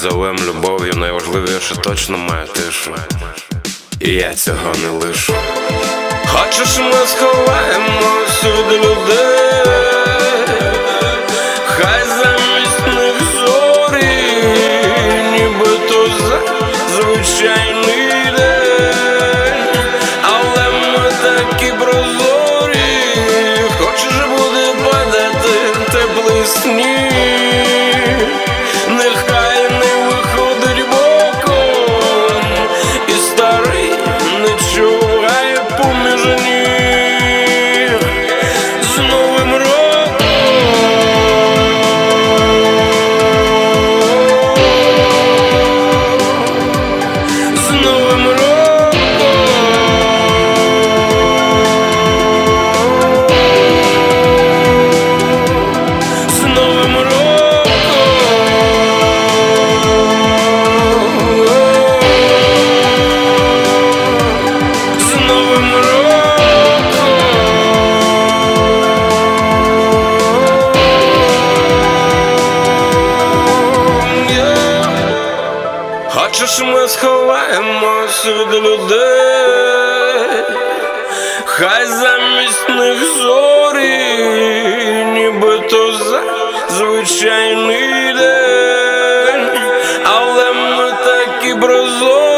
залем любов'ю найважливіше точно має тишу. І я цього не лишу. Хочеш, ми сховаємось від людей, хай замість них зорі, нібито за звичайний але ми такі прозорі, хочеш буде падати теплий сніг, Хочеш, ми сховаємо від людей, хай замість них зорі, нібито за звичайний день, але ми такі прозорі.